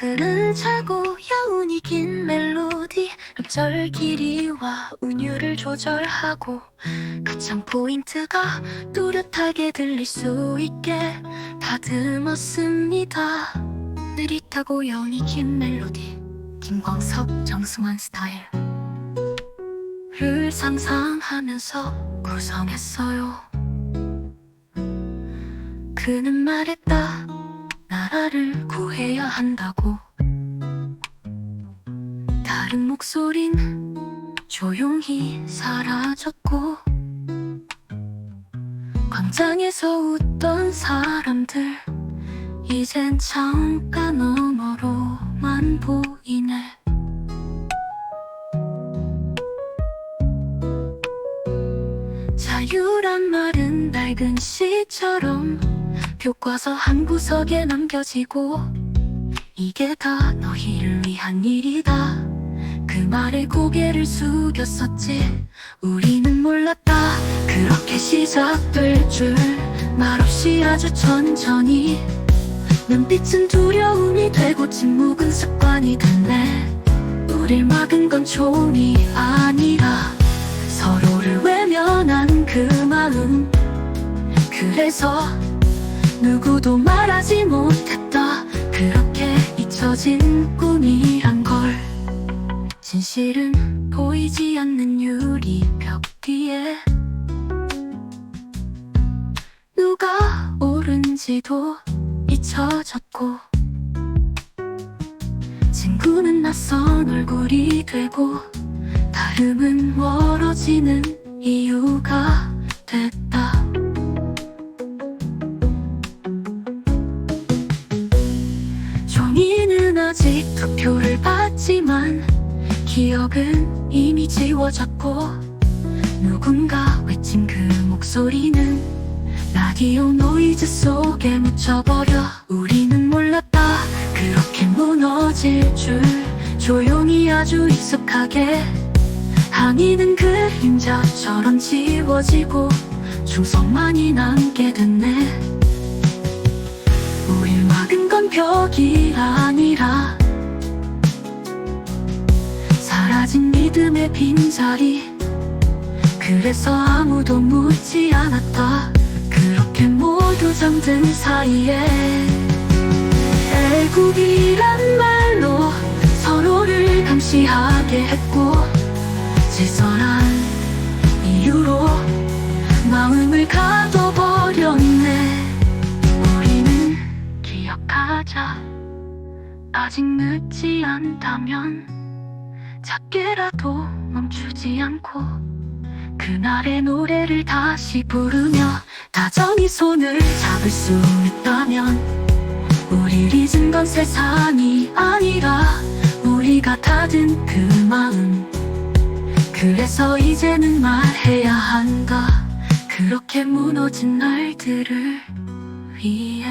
그는 차고 여운이 긴 멜로디 음절 길이와 운율을 조절하고 가창 포인트가 뚜렷하게 들릴 수 있게 다듬었습니다. 느릿하고 여운이 긴 멜로디 김광석 정승환 스타일. 를 상상하면서 구성했어요. 그는 말했다 한다고. 다른 목소린 조용히 사라졌고 광장에서 웃던 사람들 이젠 창가 너머로만 보이네. 자유란 말은 낡은 시처럼 교과서 한 구석에 남겨지고 이게 다 너희를 위한 일이다. 그 말에 고개를 숙였었지. 우리는 몰랐다. 그렇게 시작될 줄 말없이 아주 천천히. 눈빛은 두려움이 되고 침묵은 습관이 됐네. 우릴 막은 건 총이 아니라 서로를 외면한 그 마음. 그래서 누구도 말하지 못했다. 그렇게 잊혀진 꿈이란 걸. 진실은 보이지 않는 유리벽 뒤에. 누가 옳은지도 잊혀졌고. 친구는 낯선 얼굴이 되고 다름은 멀어지는 이유 투표를 받지만 기억은 이미 지워졌고 누군가 외친 그 목소리는 라디오 노이즈 속에 묻혀버려. 우리는 몰랐다. 그렇게 무너질 줄 조용히 아주 익숙하게 항의는 그림자처럼 지워지고 충성만이 남게 됐네. 우릴 막은 건 벽이 아니라 믿음의 빈자리. 그래서 아무도 묻지 않았다. 그렇게 모두 잠든 사이에 애국이란 말로 서로를 감시하게 했고 지선한 이유로 마음을 가둬버렸네. 우리는 기억하자. 아직 늦지 않다면 작게라도 멈추지 않고 그날의 노래를 다시 부르며 다정히 손을 잡을 수 있다면 우릴 잊은 건 세상이 아니라 우리가 닫은 그 마음. 그래서 이제는 말해야 한다. 그렇게 무너진 날들을 위해